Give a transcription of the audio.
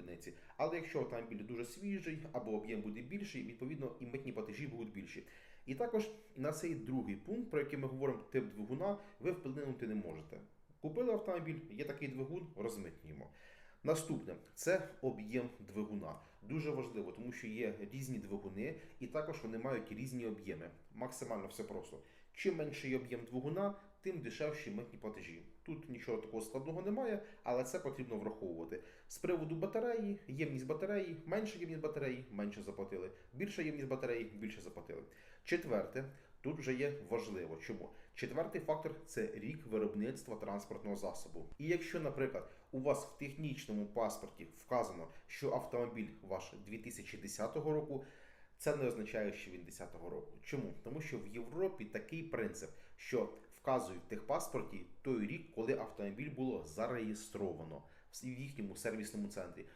одиниці. Але якщо автомобіль дуже свіжий або об'єм буде більший, відповідно і митні платежі будуть більші. І також на цей другий пункт, про який ми говоримо, тип двигуна, ви вплинути не можете. Купили автомобіль, є такий двигун, розмитнюємо. Наступне це об'єм двигуна. Дуже важливо, тому що є різні двигуни, і також вони мають різні об'єми. Максимально все просто. Чим менший об'єм двигуна, тим дешевші митні платежі. Тут нічого такого складного немає, але це потрібно враховувати. З приводу батареї, ємність батареї, менша ємність батареї, менше заплатили. Більша ємність батареї, більше заплатили. Четверте, тут вже є важливо. Чому? Четвертий фактор це рік виробництва транспортного засобу. І якщо, наприклад, у вас в технічному паспорті вказано, що автомобіль ваш 2010 року, це не означає, що він 10-го року. Чому? Тому що в Європі такий принцип, що вказують в техпаспорті той рік, коли автомобіль було зареєстровано в їхньому сервісному центрі.